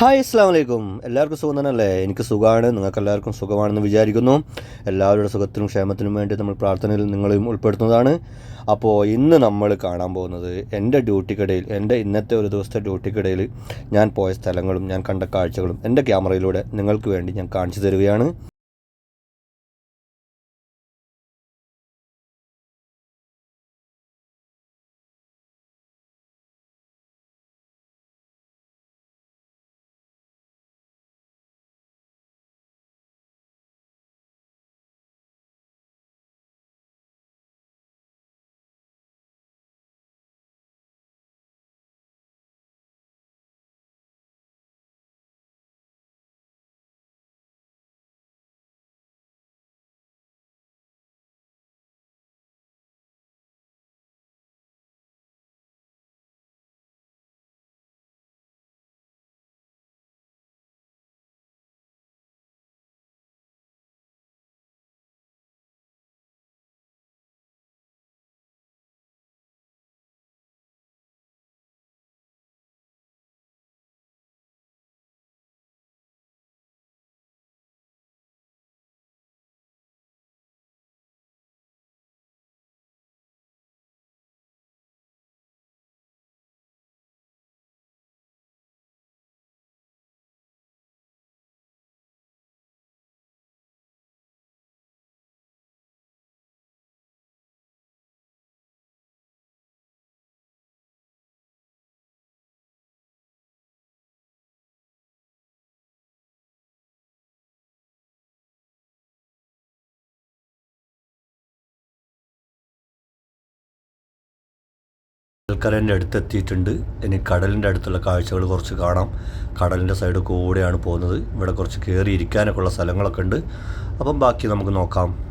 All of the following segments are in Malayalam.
ഹായ് അസ്സാം വലൈക്കും എല്ലാവർക്കും സുഖം തന്നെയല്ലേ? എനിക്ക് സുഖമാണ് നിങ്ങൾക്ക് എല്ലാവർക്കും സുഖമാണെന്ന് വിചാരിക്കുന്നു. എല്ലാവരുടെ സുഖത്തിനും ക്ഷേമത്തിനും വേണ്ടി നമ്മൾ പ്രാർത്ഥനയിൽ നിങ്ങളെയും ഉൾപ്പെടുത്തുന്നതാണ്. അപ്പോൾ ഇന്ന് നമ്മൾ കാണാൻ പോകുന്നത് എന്റെ ഡ്യൂട്ടിക്കിടയിൽ എന്റെ ഇന്നത്തെ ഒരു ദിവസത്തെ ഡ്യൂട്ടിക്കിടയിൽ ഞാൻ പോയ സ്ഥലങ്ങളും ഞാൻ കണ്ട കാഴ്ചകളും എന്റെ ക്യാമറയിലൂടെ നിങ്ങൾക്ക് വേണ്ടി ഞാൻ കാണിച്ചു തരികയാണ്. കടലിന്റെ അടുത്തെത്തിയിട്ടുണ്ട്. ഇനി കടലിന്റെ അടുത്തുള്ള കാഴ്ചകൾ കുറച്ച് കാണാം. കടലിന്റെ സൈഡ് കൂടെയാണ് പോകുന്നത്. ഇവിടെ കുറച്ച് കയറി ഇരിക്കാനൊക്കെ ഉള്ള സ്ഥലങ്ങളൊക്കെ ഉണ്ട്. അപ്പം ബാക്കി നമുക്ക് നോക്കാം.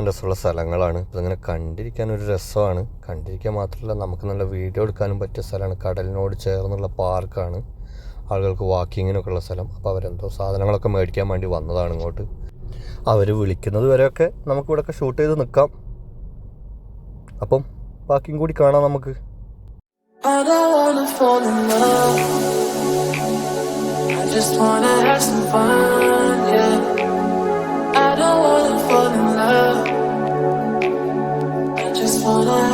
കാണാൻ രസമുള്ള സ്ഥലങ്ങളാണ്. അതങ്ങനെ കണ്ടിരിക്കാൻ ഒരു രസമാണ്. കണ്ടിരിക്കാൻ മാത്രമല്ല നമുക്ക് നല്ല വീഡിയോ എടുക്കാനും പറ്റിയ സ്ഥലമാണ്. കടലിനോട് ചേർന്നുള്ള പാർക്കാണ് ആളുകൾക്ക് വാക്കിങ്ങിനൊക്കെ ഉള്ള സ്ഥലം. അപ്പോൾ അവരെന്തോ സാധനങ്ങളൊക്കെ മേടിക്കാൻ വേണ്ടി വന്നതാണ് ഇങ്ങോട്ട്. അവർ വിളിക്കുന്നത് വരെയൊക്കെ നമുക്ക് ഇവിടെയൊക്കെ ഷൂട്ട് ചെയ്ത് നിൽക്കാം. അപ്പം ബാക്കിയും കൂടി കാണാം നമുക്ക്. I just wanna have some fun, yeah.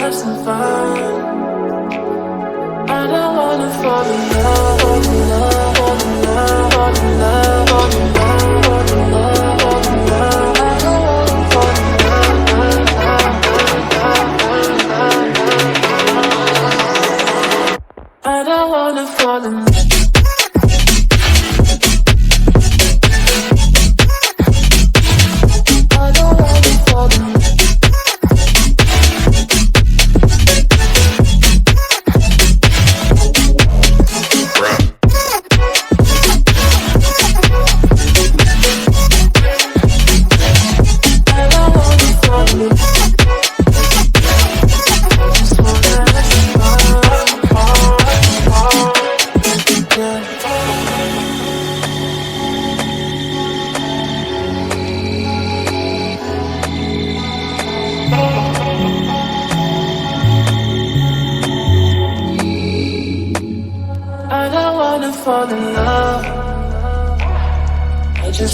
I don't wanna fall in love, fall in love, fall in love, fall in love, fall in love, fall in love, fall in love. I don't wanna fall in. I don't wanna fall in love.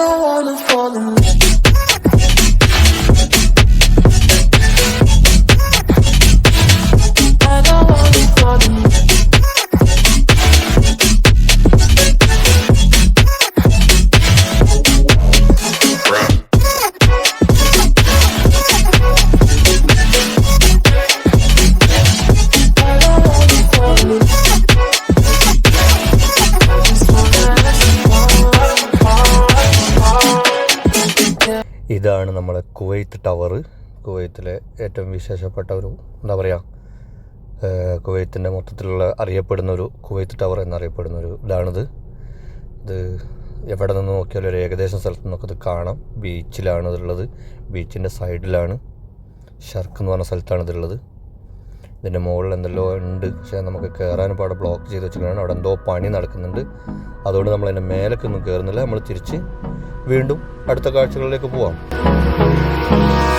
don't wanna fall in love. കുവൈത്തിലെ ഏറ്റവും വിശേഷപ്പെട്ട ഒരു എന്താ പറയുക കുവൈത്തിന്റെ മൊത്തത്തിലുള്ള അറിയപ്പെടുന്ന ഒരു കുവൈത്ത് ടവർ എന്നറിയപ്പെടുന്ന ഒരു ഇതാണിത്. ഇത് എവിടെ നിന്ന് നോക്കിയാലും ഒരു ഏകദേശം സ്ഥലത്ത് നിന്നൊക്കെ ഇത് കാണാം. ബീച്ചിലാണ് ഇതുള്ളത്. ബീച്ചിന്റെ സൈഡിലാണ് ഷർക്ക് എന്ന് പറഞ്ഞ സ്ഥലത്താണ് ഇതുള്ളത് ഇതിന്റെ മുകളിൽ എന്തെല്ലോ ഉണ്ട്. പക്ഷേ നമുക്ക് കയറാനും പാടെ ബ്ലോക്ക് ചെയ്ത് വെച്ചിട്ടാണ് അവിടെ എന്തോ പണി നടക്കുന്നുണ്ട്. അതുകൊണ്ട് നമ്മൾ അതിന്റെ മേലേക്കൊന്നും കയറുന്നില്ല നമ്മൾ തിരിച്ച് വീണ്ടും അടുത്ത കാഴ്ചകളിലേക്ക് പോവാം.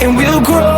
And we'll grow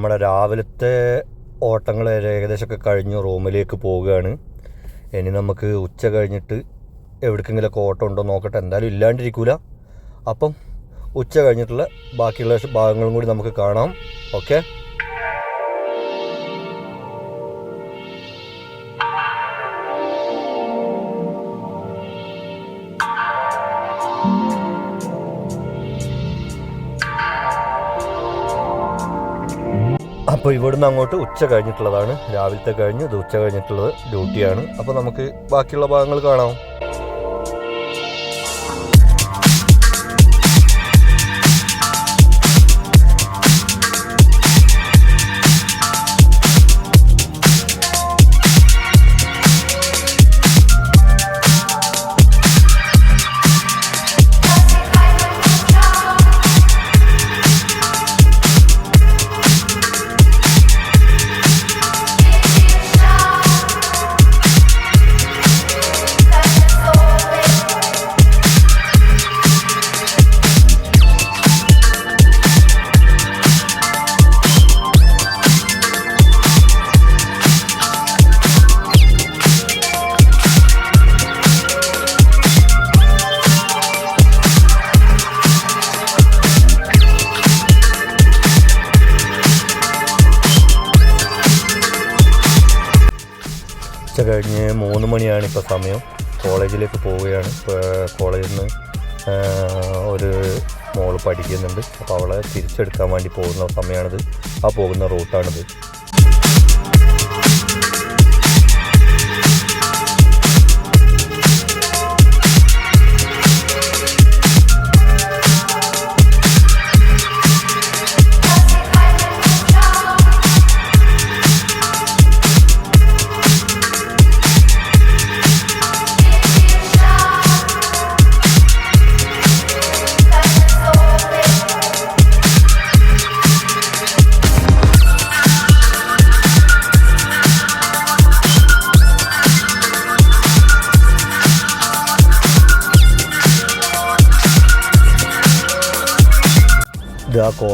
നമ്മുടെ രാവിലത്തെ ഓട്ടങ്ങൾ ഏകദേശമൊക്കെ കഴിഞ്ഞു റൂമിലേക്ക് പോവുകയാണ്. ഇനി നമുക്ക് ഉച്ച കഴിഞ്ഞിട്ട് എവിടേക്കെങ്കിലുമൊക്കെ ഓട്ടം ഉണ്ടോ നോക്കട്ടെ. എന്തായാലും ഇല്ലാണ്ടിരിക്കൂല. അപ്പം ഉച്ച കഴിഞ്ഞിട്ടുള്ള ബാക്കിയുള്ള ഭാഗങ്ങളും കൂടി നമുക്ക് കാണാം. ഓക്കെ? അപ്പോൾ ഇവിടുന്ന് അങ്ങോട്ട് ഉച്ച കഴിഞ്ഞിട്ടുള്ളതാണ്. രാവിലത്തെ കഴിഞ്ഞ് ഇത് ഉച്ച കഴിഞ്ഞിട്ടുള്ളത് ഡ്യൂട്ടിയാണ്. അപ്പോൾ നമുക്ക് ബാക്കിയുള്ള ഭാഗങ്ങൾ കാണാം. ഉച്ച കഴിഞ്ഞ് മൂന്ന് മണിയാണ് ഇപ്പോൾ സമയം. കോളേജിലേക്ക് പോവുകയാണ്. കോളേജിൽ നിന്ന് ഒരു മോൾ പഠിക്കുന്നുണ്ട്. അപ്പോൾ അവളെ തിരിച്ചെടുക്കാൻ വേണ്ടി പോകുന്ന സമയമാണിത് ആ പോകുന്ന റൂട്ടാണിത്.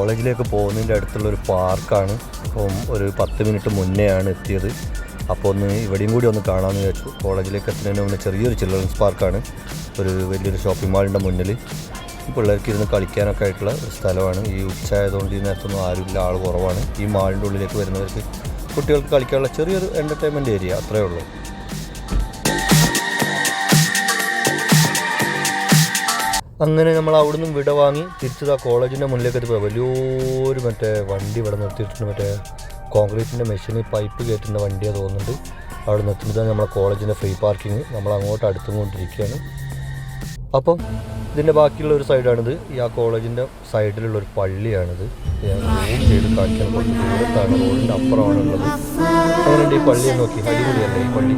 കോളേജിലേക്ക് പോകുന്നതിന്റെ അടുത്തുള്ള ഒരു പാർക്കാണ്. അപ്പം ഒരു പത്ത് മിനിറ്റ് മുന്നെയാണ് എത്തിയത്. അപ്പോൾ ഒന്ന് ഇവിടെയും കൂടി ഒന്ന് കാണാമെന്ന് വിചാരിച്ചു. കോളേജിലേക്ക് എത്തുന്നതിന് മുന്നേ ചെറിയൊരു ചിൽഡ്രൻസ് പാർക്കാണ്. ഒരു വലിയൊരു ഷോപ്പിംഗ് മാളിന്റെ മുന്നിൽ. പിള്ളേർക്ക് ഇരുന്ന് കളിക്കാനൊക്കെ ആയിട്ടുള്ള ഒരു സ്ഥലമാണ്. ഈ ഉച്ച ആയതുകൊണ്ട് ഈ നേരത്തൊന്നും ആരുമില്ല. ആൾ കുറവാണ്. ഈ മാളിന്റെ ഉള്ളിലേക്ക് വരുന്നവർക്ക് കുട്ടികൾക്ക് കളിക്കാനുള്ള ചെറിയൊരു എന്റർടൈൻമെന്റ് ഏരിയ അത്രയേ ഉള്ളൂ. അങ്ങനെ നമ്മൾ അവിടെ നിന്നും വിട വാങ്ങി തിരിച്ചത് ആ കോളേജിന്റെ മുന്നിലേക്ക് എത്തിപ്പോയി വലിയൊരു മറ്റേ വണ്ടി ഇവിടെ നിർത്തിയിട്ടുണ്ട്. മറ്റേ കോൺക്രീറ്റിന്റെ മെഷീനിൽ പൈപ്പ് കയറ്റുന്ന വണ്ടിയാണ് തോന്നുന്നുണ്ട്. അവിടെ നിർത്തുന്നത് നമ്മളെ കോളേജിന്റെ ഫ്രീ പാർക്കിങ് നമ്മൾ അങ്ങോട്ട് അടുത്തുകൊണ്ടിരിക്കുകയാണ് അപ്പം ഇതിന്റെ ബാക്കിയുള്ള ഒരു സൈഡാണിത്. ഈ ആ കോളേജിന്റെ സൈഡിലുള്ള ഒരു പള്ളിയാണിത്. ഞാൻ റോഡിന്റെ അപ്പുറമാണുള്ളത്. അങ്ങനെയുണ്ട് ഈ പള്ളിയെ നോക്കി. അടിപൊളിയല്ലേ ഈ പള്ളി?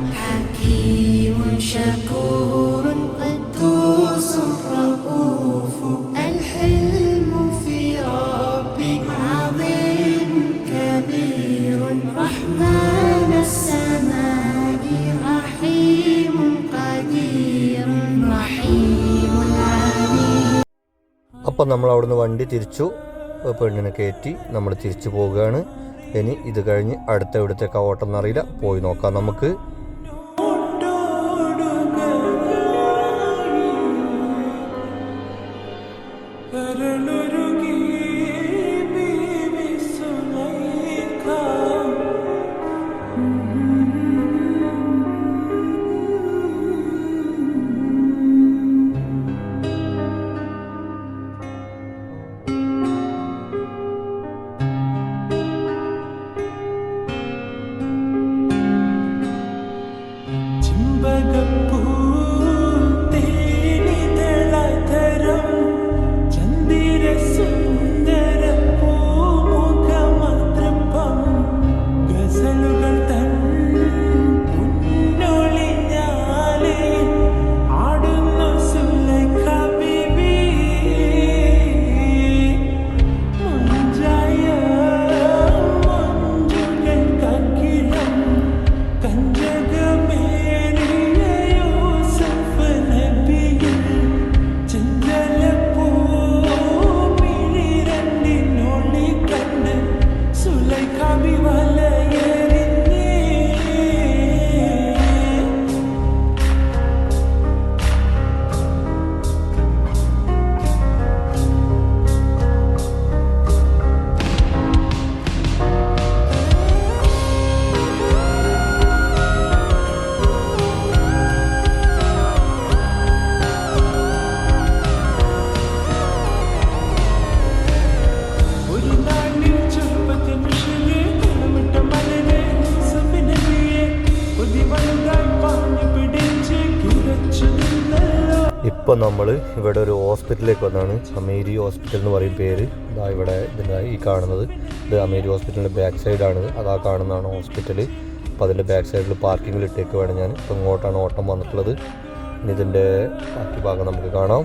അപ്പം നമ്മൾ അവിടുന്ന് വണ്ടി തിരിച്ചു. പെണ്ണിനെ കയറ്റി നമ്മൾ തിരിച്ചു പോവുകയാണ്. ഇനി ഇത് കഴിഞ്ഞ് അടുത്ത എവിടത്തേക്കാ ഓട്ടം എന്നറിയില്ല പോയി നോക്കാം നമുക്ക്. ഹോസ്പിറ്റൽ എന്ന് പറയും പേര്. ഇതാ ഇവിടെ ഈ കാണുന്നത്. ഇത് അമേരി ഹോസ്പിറ്റലിന്റെ ബാക്ക് സൈഡാണ് അതാ കാണുന്നതാണ് ഹോസ്പിറ്റൽ അപ്പോൾ അതിന്റെ ബാക്ക് സൈഡിൽ പാർക്കിങ്ങിൽ ഇട്ടേക്കുവാണ് ഞാൻ. ഇപ്പം ഇങ്ങോട്ടാണ് ഓട്ടം വന്നിട്ടുള്ളത്. ഇനി ഇതിന്റെ ബാക്കി ഭാഗം നമുക്ക് കാണാം.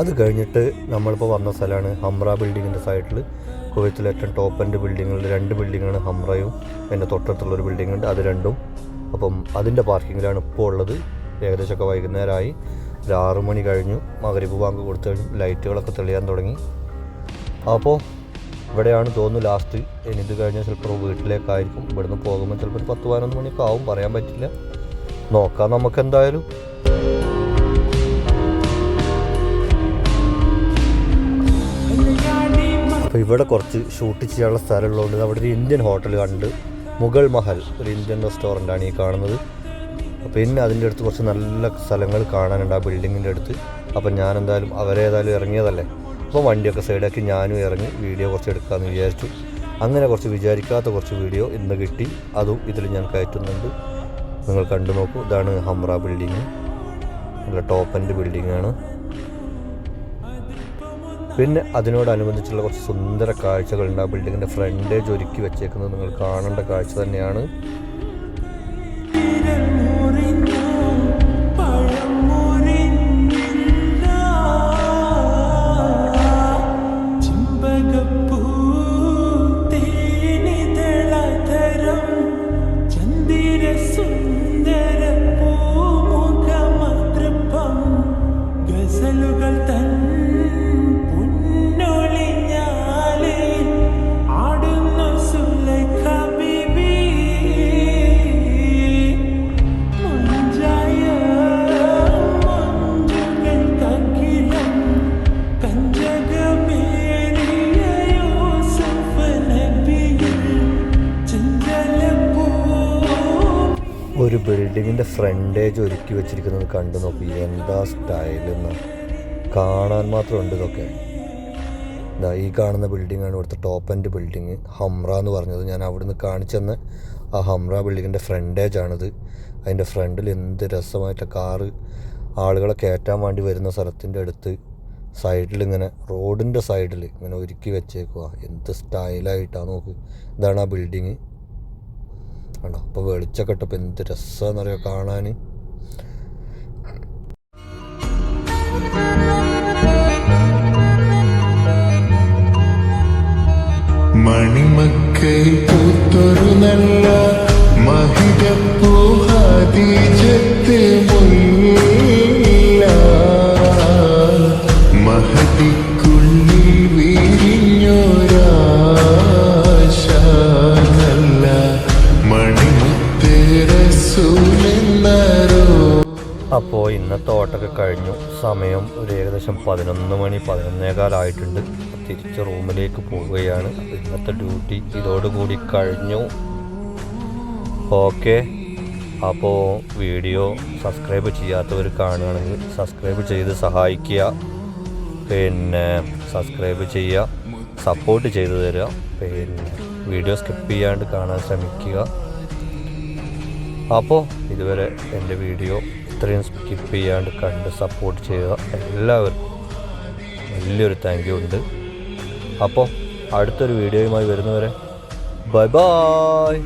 അത് കഴിഞ്ഞിട്ട് നമ്മളിപ്പോൾ വന്ന സ്ഥലമാണ് ഹംറ ബിൽഡിങ്ങിന്റെ സൈഡിൽ. കുവൈത്തിലെ ഏറ്റവും ടോപ്പ് എന്റെ ബിൽഡിങ്ങിൽ രണ്ട് ബിൽഡിങ്ങാണ് ഹംറയും. എന്റെ തൊട്ടടുത്തുള്ള ഒരു ബിൽഡിംഗ് ഉണ്ട് അത് രണ്ടും. അപ്പം അതിന്റെ പാർക്കിങ്ങിലാണ് ഇപ്പോൾ ഉള്ളത്. ഏകദേശമൊക്കെ വൈകുന്നേരമായി. ഒരു ആറു മണി കഴിഞ്ഞു. മകരിപ്പ് ബാങ്ക് കൊടുത്തു കഴിഞ്ഞു. ലൈറ്റുകളൊക്കെ തെളിയാൻ തുടങ്ങി. അപ്പോൾ ഇവിടെയാണ് തോന്നുന്നു ലാസ്റ്റ് ഇനി ഇത് കഴിഞ്ഞാൽ ചിലപ്പോൾ വീട്ടിലേക്കായിരിക്കും. ഇവിടുന്ന് പോകുമ്പോൾ ചിലപ്പോൾ ഒരു പത്ത് പതിനൊന്ന് മണിയൊക്കെ ആവും. പറയാൻ പറ്റില്ല. നോക്കാം നമുക്ക് എന്തായാലും. അപ്പോൾ ഇവിടെ കുറച്ച് ഷൂട്ട് ചെയ്യാനുള്ള സ്ഥലമുള്ളതുകൊണ്ട് അവിടെ ഒരു ഇന്ത്യൻ ഹോട്ടൽ കണ്ട് മുഗൾ മഹൽ ഒരു ഇന്ത്യൻ റെസ്റ്റോറന്റ് ആണ് ഈ കാണുന്നത്. പിന്നെ അതിന്റെ അടുത്ത് കുറച്ച് നല്ല സ്ഥലങ്ങൾ കാണാനുണ്ട് ആ ബിൽഡിങ്ങിന്റെ അടുത്ത്. അപ്പം ഞാൻ എന്തായാലും അവരേതായാലും ഇറങ്ങിയതല്ലേ? അപ്പോൾ വണ്ടിയൊക്കെ സൈഡാക്കി ഞാനും ഇറങ്ങി വീഡിയോ കുറച്ച് എടുക്കാമെന്ന് വിചാരിച്ചു. അങ്ങനെ കുറച്ച് വിചാരിക്കാത്ത കുറച്ച് വീഡിയോ ഇന്ന് കിട്ടി. അതും ഇതിൽ ഞാൻ കയറ്റുന്നുണ്ട്. നിങ്ങൾ കണ്ടു നോക്കൂ. ഇതാണ് ഹംറ ബിൽഡിങ് നല്ല ടോപ്പ് എൻഡ് ബിൽഡിംഗ് ആണ്. പിന്നെ അതിനോടനുബന്ധിച്ചുള്ള കുറച്ച് സുന്ദര കാഴ്ചകളുണ്ട്. ആ ബിൽഡിങ്ങിന്റെ ഫ്രണ്ടേജ് ഒരുക്കി വെച്ചേക്കുന്നത് നിങ്ങൾ കാണേണ്ട കാഴ്ച തന്നെയാണ്. ബിൽഡിങ്ങിന്റെ ഫ്രണ്ടേജ് ഒരുക്കി വെച്ചിരിക്കുന്നത് കണ്ടു നോക്കി. എന്താ സ്റ്റൈലെന്ന് കാണാൻ മാത്രം ഉണ്ട് ഇതൊക്കെ. ഇതാ ഈ കാണുന്ന ബിൽഡിങ്ങാണ് ഇവിടുത്തെ ടോപ്പ് ആൻഡ് ബിൽഡിങ് ഹംറ എന്ന് പറഞ്ഞത് ഞാൻ അവിടുന്ന് കാണിച്ചെന്ന്. ആ ഹംറ ബിൽഡിങ്ങിന്റെ ഫ്രണ്ടേജ് ആണിത്. അതിന്റെ ഫ്രണ്ടിൽ എന്ത് രസമായിട്ട് കാറ് ആളുകളെ കയറ്റാൻ വേണ്ടി വരുന്ന സ്ഥലത്തിന്റെ അടുത്ത് സൈഡിൽ ഇങ്ങനെ റോഡിന്റെ സൈഡിൽ ഇങ്ങനെ ഒരുക്കി വെച്ചേക്കുക എന്ത് സ്റ്റൈലായിട്ടാണ് നോക്ക്. ഇതാണ് ആ ബിൽഡിങ് കണ്ടോ? അപ്പോൾ വെളിച്ചൊക്കെ ഇട്ടപ്പോൾ എന്ത് രസമാണെന്നറിയോ കാണാൻ സമയം ഒരു ഏകദേശം പതിനൊന്ന് മണി പതിനൊന്നേകാലായിട്ടുണ്ട്. തിരിച്ച് റൂമിലേക്ക് പോവുകയാണ് ഇന്നത്തെ ഡ്യൂട്ടി. ഇതോടുകൂടി കഴിഞ്ഞു. ഓക്കെ. അപ്പോൾ വീഡിയോ സബ്സ്ക്രൈബ് ചെയ്യാത്തവർ കാണുകയാണെങ്കിൽ സബ്സ്ക്രൈബ് ചെയ്ത് സഹായിക്കുക. പിന്നെ സബ്സ്ക്രൈബ് ചെയ്യുക സപ്പോർട്ട് ചെയ്തു തരിക. പിന്നെ വീഡിയോ സ്കിപ്പ് ചെയ്യാണ്ട് കാണാൻ ശ്രമിക്കുക. അപ്പോൾ ഇതുവരെ എന്റെ വീഡിയോ ഇത്രയും സ്കിപ്പ് ചെയ്യാണ്ട് കണ്ട് സപ്പോർട്ട് ചെയ്ത എല്ലാവർക്കും വലിയൊരു താങ്ക് യു ഉണ്ട്. അപ്പോൾ അടുത്തൊരു വീഡിയോയുമായി വരുന്നവരെ ബൈ ബായ്